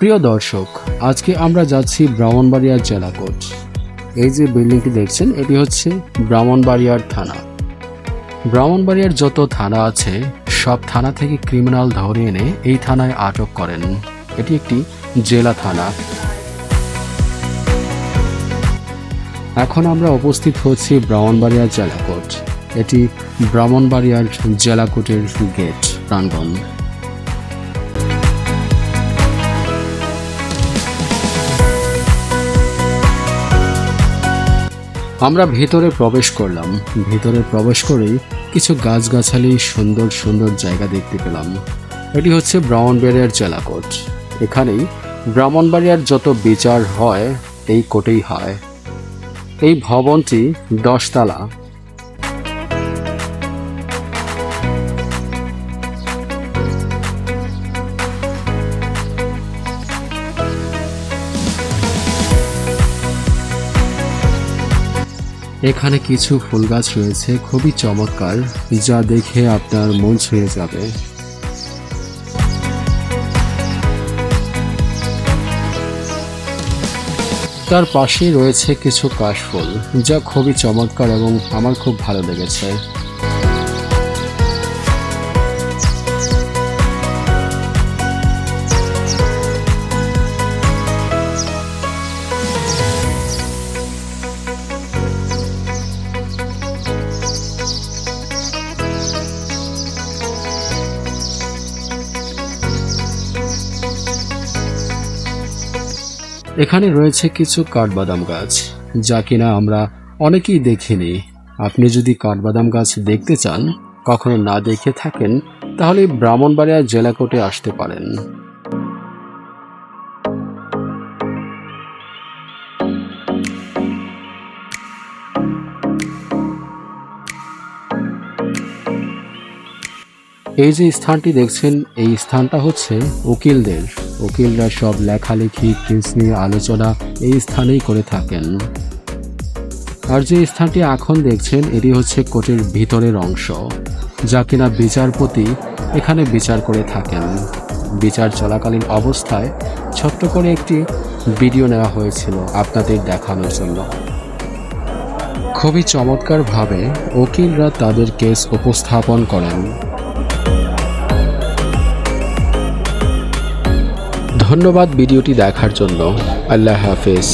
প্রিয় দর্শক, আজকে আমরা যাচ্ছি ব্রাহ্মণবাড়িয়ার জেলা কোর্ট। এই যে বিল্ডিংটি দেখছেন, এটি হচ্ছে ব্রাহ্মণবাড়িয়ার থানা। ব্রাহ্মণবাড়িয়ার যত থানা আছে, সব থানা থেকে ক্রিমিনাল ধরে এনে এই থানায় আটক করেন। এটি একটি জেলা থানা। এখন আমরা উপস্থিত হচ্ছি ব্রাহ্মণবাড়িয়ার জেলা কোর্ট। এটি ব্রাহ্মণবাড়িয়ার জেলা কোর্টের গেট, প্রাঙ্গণ। আমরা ভেতরে প্রবেশ করলাম। ভেতরে প্রবেশ করেই কিছু গাছগাছালি সুন্দর সুন্দর জায়গা দেখতে পেলাম। এটি হচ্ছে ব্রাহ্মণবাড়িয়ার জেলা কোর্ট এখানেই ব্রাহ্মণবাড়িয়ার যত বিচার হয়, এই কোটেই হয়। এই ভবনটি দশতলা। এখানে কিছু ফুল গাছ রয়েছে, খুবই চমৎকার, যা দেখে আপনার মন ছুঁয়ে যাবে। তার পাশেই রয়েছে কিছু কাশফুল যা খুবই চমৎকার এবং আমার খুব ভালো লেগেছে। এখানে রয়েছে কিছু কাঠবাদাম গাছ, যা কিনা আমরা অনেকেই দেখিনি। আপনি যদি কাঠবাদাম গাছ দেখতে চান, কখনো না দেখে থাকেন, তাহলে ব্রাহ্মণবাড়িয়া জেলা কোর্টে আসতে পারেন। এই যে স্থানটি দেখছেন, এই স্থানটা হচ্ছে উকিলদের উকিলরা সব লেখালেখি কেস নিয়ে আলোচনা এই স্থানেই করে থাকেন। আর যে স্থানটি এখন দেখছেন, এটি হচ্ছে কোর্টের ভিতরের অংশ, যা কিনা বিচারপতি এখানে বিচার করে থাকেন। বিচার চলাকালীন অবস্থায় ছোট্ট করে একটি ভিডিও নেওয়া হয়েছিল আপনাদের দেখানোর জন্য। খুবই চমৎকারভাবে উকিলরা তাদের কেস উপস্থাপন করেন। ধন্যবাদ ভিডিওটি দেখার জন্য। আল্লাহ হাফেজ।